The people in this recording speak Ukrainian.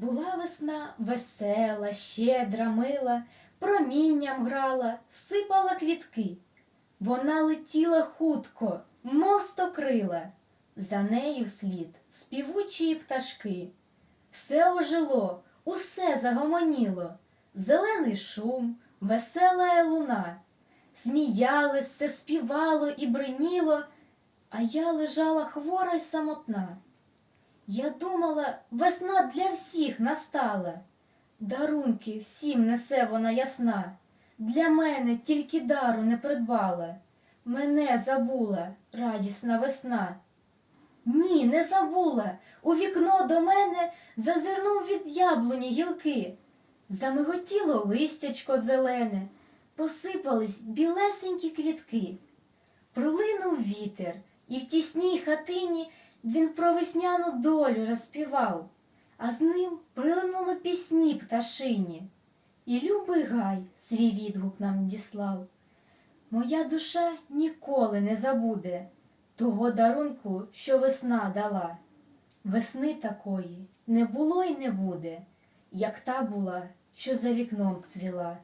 Була весна весела, щедра, мила, промінням грала, сипала квітки. Вона летіла хутко, мов стокрила, за нею слід співучі пташки. Все ожило, усе загомоніло, зелений шум, весела луна. Сміялися, співало і бриніло, а я лежала хвора й самотна. Я думала, весна для всіх настала. Дарунки всім несе вона ясна. Для мене тільки дару не придбала. Мене забула радісна весна. Ні, не забула. У вікно до мене зазирнув від яблуні гілки. Замиготіло листячко зелене, посипались білесенькі квітки. Пролинув вітер, і в тісній хатині він про весняну долю розпівав, а з ним прилинули пісні пташині, і любий гай свій відгук нам діслав. Моя душа ніколи не забуде того дарунку, що весна дала. Весни такої не було й не буде, як та була, що за вікном цвіла.